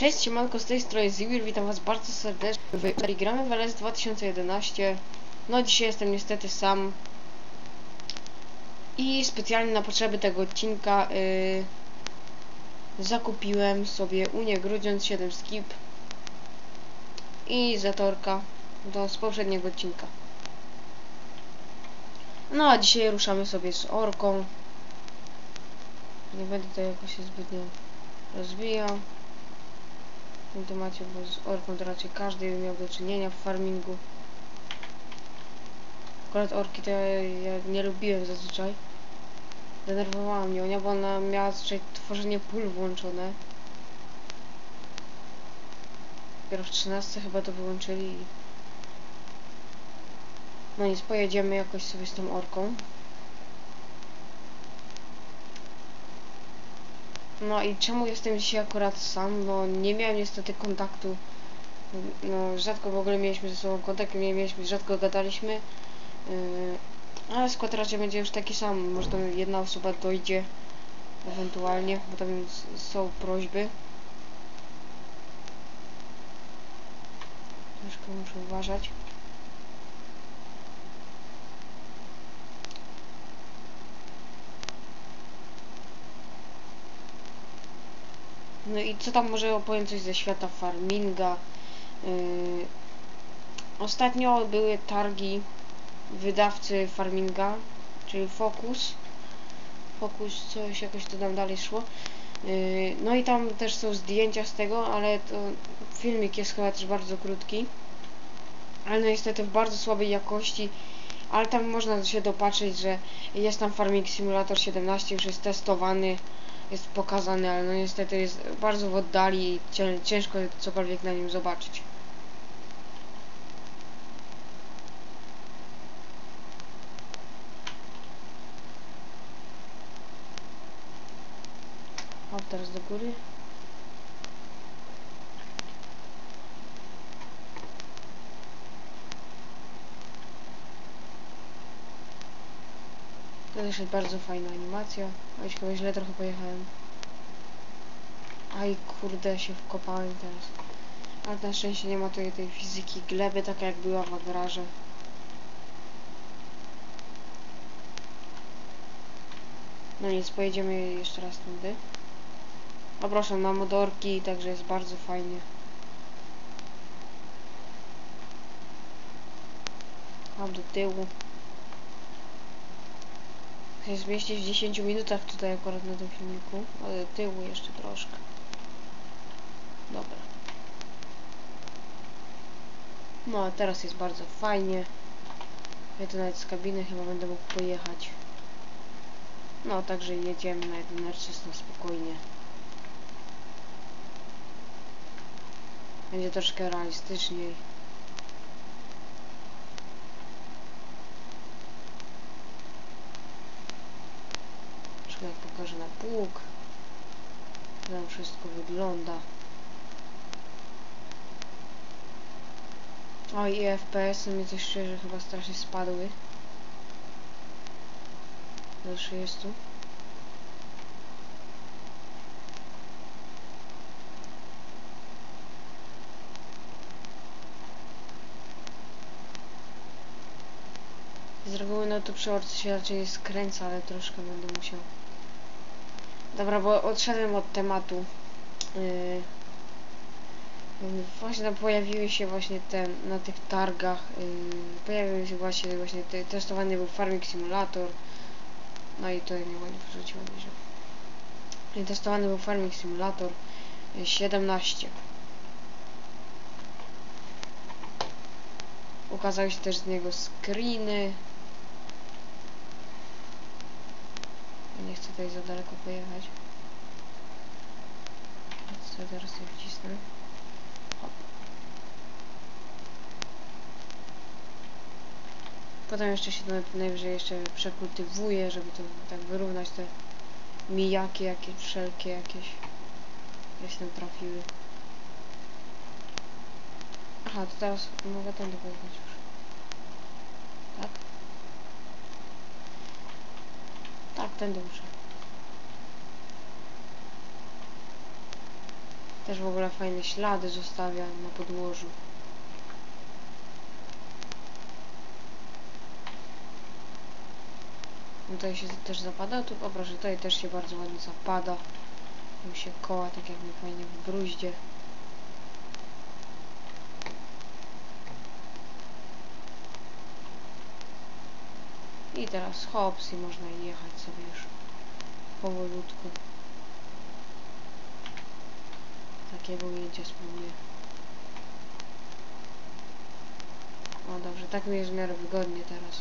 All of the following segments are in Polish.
Cześć, siemanko, z tej strony Zimir, witam was bardzo serdecznie. W Gramy w LS 2011 No dzisiaj jestem niestety sam. I specjalnie na potrzeby tego odcinka yy, Zakupiłem sobie Unię Grudziądz 7 Skip I Zatorka do z poprzedniego odcinka. No a dzisiaj ruszamy sobie z Orką. Nie będę tutaj jakoś zbytnio rozwijał tym temacie, bo z orką to raczej każdy miał do czynienia w farmingu. Akurat orki to ja, ja nie lubiłem zazwyczaj. Denerwowała mnie Onia, bo ona miała zazwyczaj tworzenie pól włączone. Dopiero w 13 chyba to wyłączyli. No nic, pojedziemy jakoś sobie z tą orką. No i czemu jestem dzisiaj akurat sam? No nie miałem niestety kontaktu. No rzadko w ogóle mieliśmy ze sobą kontakt, nie mieliśmy, rzadko gadaliśmy. Yy, ale skład raczej będzie już taki sam. Może tam jedna osoba dojdzie ewentualnie, bo tam są prośby. Troszkę muszę uważać. No i co tam może opowiem coś ze świata farminga. Yy, ostatnio były targi wydawcy farminga, czyli Focus. Focus, coś jakoś to tam dalej szło. Yy, no i tam też są zdjęcia z tego, ale to filmik jest chyba też bardzo krótki. Ale no niestety w bardzo słabej jakości. Ale tam można się dopatrzeć, że jest tam Farming Simulator 17, już jest testowany jest pokazany, ale no niestety jest bardzo w oddali i cię- ciężko cokolwiek na nim zobaczyć. Hop, teraz do góry. Też jest bardzo fajna animacja. Oj, chyba źle trochę pojechałem. Aj, kurde, się wkopałem teraz. Ale na szczęście nie ma tutaj tej fizyki gleby, taka jak była w agrarze. No nic, pojedziemy jeszcze raz tędy. O proszę, mam modorki, także jest bardzo fajnie. Mam do tyłu. Się zmieścić w 10 minutach tutaj akurat na tym filmiku, ale tyłu jeszcze troszkę. Dobra. No a teraz jest bardzo fajnie. Ja tu nawet z kabiny chyba będę mógł pojechać. No także jedziemy na 1 czysto spokojnie. Będzie troszkę realistyczniej. Troszkę jak pokażę na pług. Jak wszystko wygląda. O i FPS-y mi coś szczerze chyba strasznie spadły. Do 30. Z reguły no to przy orce się raczej skręca, ale troszkę będę musiał. Dobra, bo odszedłem od tematu. Yy, yy, właśnie pojawiły się właśnie te na tych targach. Yy, pojawił się właśnie właśnie te, testowany był Farming Simulator. No i to nie ładnie wrzuciłem, że. I testowany był Farming Simulator yy, 17. Ukazały się też z niego screeny. Nie chcę tutaj za daleko pojechać. Co teraz sobie wcisnę? Hop. Potem jeszcze się to najwyżej jeszcze przekultywuje, żeby to tak wyrównać te mijaki jakieś wszelkie jakieś jakieś tam trafiły. Aha, to teraz mogę tędy pojechać już. Tak? Tak, tędy muszę. Też w ogóle fajne ślady zostawia na podłożu. No Tutaj się też zapada, tu o proszę, tutaj też się bardzo ładnie zapada. Tu się koła tak jakby fajnie w bruździe. I teraz hops i można jechać sobie już powolutku. Takiego ujęcia spróbuję. O dobrze, tak mi jest w miarę wygodnie teraz.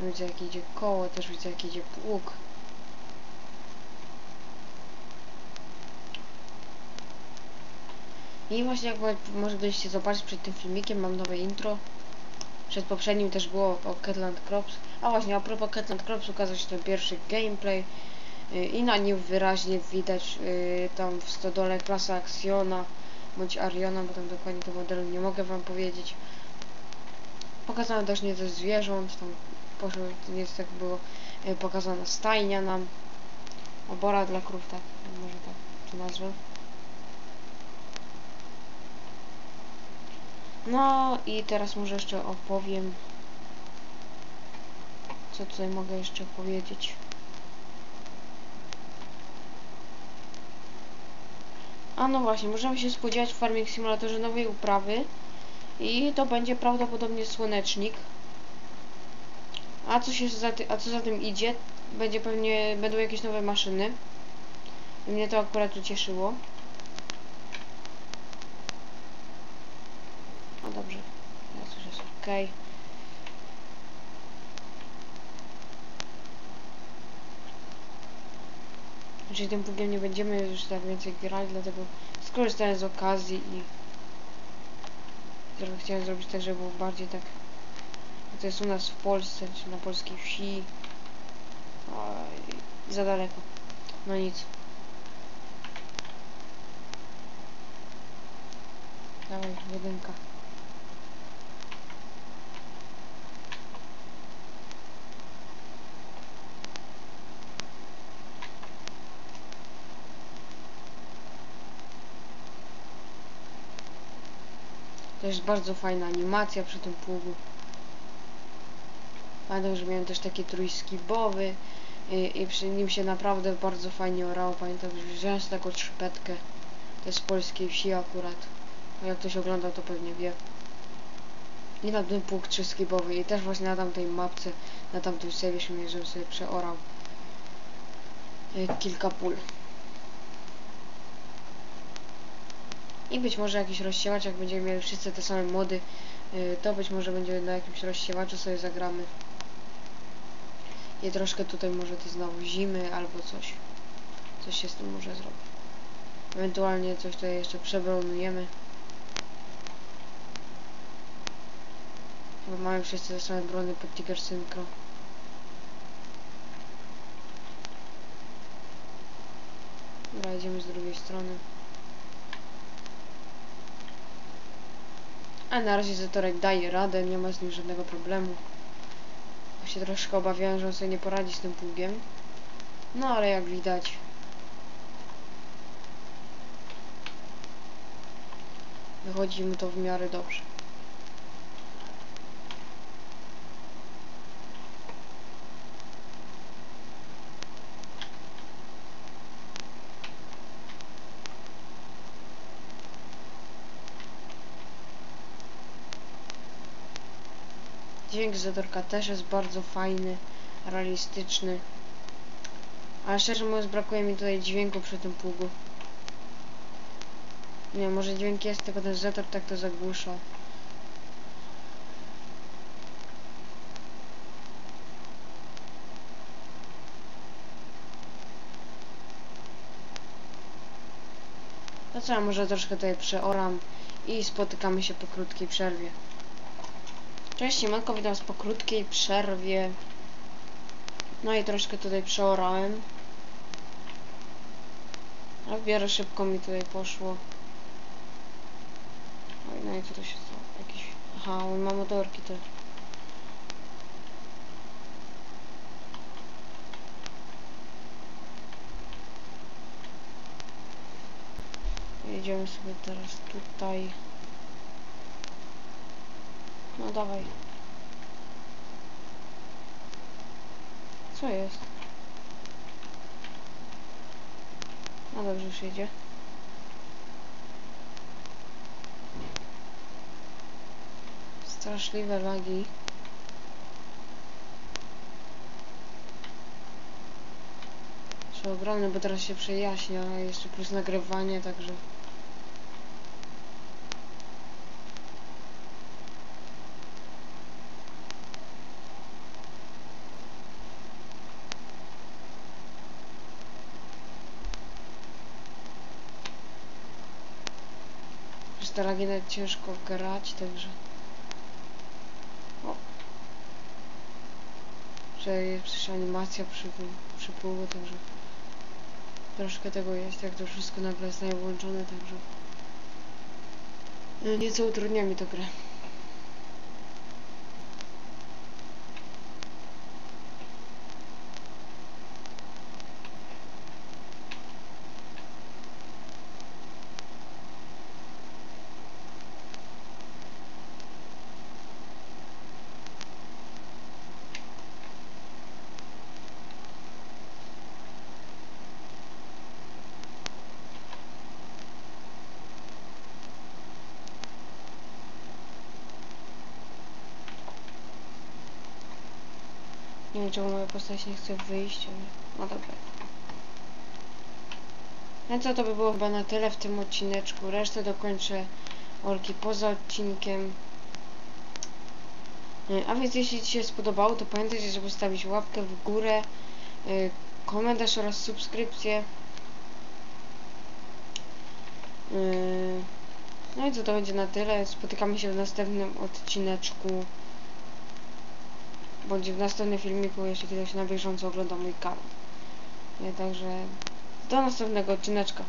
Widzę jak idzie koło, też widzę jak idzie pług. I właśnie jak może byście zobaczyć przed tym filmikiem, mam nowe intro. Przed poprzednim też było o Catland Crops. A właśnie, a propos Catland Crops ukazał się ten pierwszy gameplay y, i na nim wyraźnie widać y, tam w stodole klasa Axiona bądź Ariona, bo tam dokładnie to modelu nie mogę wam powiedzieć. Pokazano też nieco zwierząt, tam poszło, jest tak było y, pokazana stajnia nam, obora dla krów, tak, może tak to nazwę. No i teraz może jeszcze opowiem, co tutaj mogę jeszcze powiedzieć. A no właśnie, możemy się spodziewać w Farming Simulatorze nowej uprawy i to będzie prawdopodobnie słonecznik. A co się za, ty, a co za tym idzie, będzie pewnie będą jakieś nowe maszyny. Mnie to akurat ucieszyło. No dobrze, teraz już jest ok. Czyli tym pługiem nie będziemy już tak więcej grać, dlatego skorzystałem z okazji i chciałem zrobić tak, żeby było bardziej tak to jest u nas w Polsce, czy na polskiej wsi. Oj, za daleko. No nic. Dawaj, jedynka. Jest bardzo fajna animacja przy tym pługu. Pamiętam, że miałem też takie trójskibowy i, i przy nim się naprawdę bardzo fajnie orało. Pamiętam, że wziąłem taką trzpetkę. To jest z polskiej wsi akurat. A jak ktoś oglądał, to pewnie wie. I na ten pług trzyskibowy i też właśnie na tamtej mapce, na tamtym śmieję, żebym sobie przeorał y, kilka pól. I być może jakiś rozsiewacz, jak będziemy mieli wszyscy te same mody, y, to być może będzie na jakimś rozsiewaczu sobie zagramy. I troszkę tutaj może to znowu zimy albo coś. Coś się z tym może zrobić. Ewentualnie coś tutaj jeszcze przebronujemy. Bo mamy wszyscy te same brony pod Tiger Synchro. Dobra, z drugiej strony. A na razie Zetorek daje radę, nie ma z nim żadnego problemu. Bo się troszkę obawiałem, że on sobie nie poradzi z tym pługiem. No ale jak widać. Wychodzi mu to w miarę dobrze. Dźwięk Zetorka też jest bardzo fajny, realistyczny. Ale szczerze mówiąc brakuje mi tutaj dźwięku przy tym pługu. Nie, może dźwięk jest, tylko ten Zetor tak to zagłusza. To co, może troszkę tutaj przeoram i spotykamy się po krótkiej przerwie. Cześć, siemanko, witam po krótkiej przerwie. No i troszkę tutaj przeorałem. A w miarę szybko mi tutaj poszło. Oj, no i co to się stało? Jakiś... Aha, on ma motorki te. Idziemy sobie teraz tutaj. No dawaj. Co jest? No dobrze, już jedzie. Straszliwe lagi. Są ogromne, bo teraz się przejaśnia, jeszcze plus nagrywanie, także... Nawet ciężko grać, także... O. Że jest przecież animacja przy, przypływu, także... Troszkę tego jest, jak to wszystko nagle zostaje włączone, także... y, Nieco utrudnia mi to grę. Nie wiem, czemu moja postać nie chce wyjść, ale... No dobra. No co, to by było chyba na tyle w tym odcineczku. Resztę dokończę orki poza odcinkiem. Y, A więc jeśli Ci się spodobało, to pamiętajcie, żeby stawić łapkę w górę, y, komentarz oraz subskrypcję. Y, No i co, to będzie na tyle. Spotykamy się w następnym odcineczku bądź w następnym filmiku, jeśli ktoś na bieżąco ogląda mój kanał. Nie, Także do następnego odcineczka.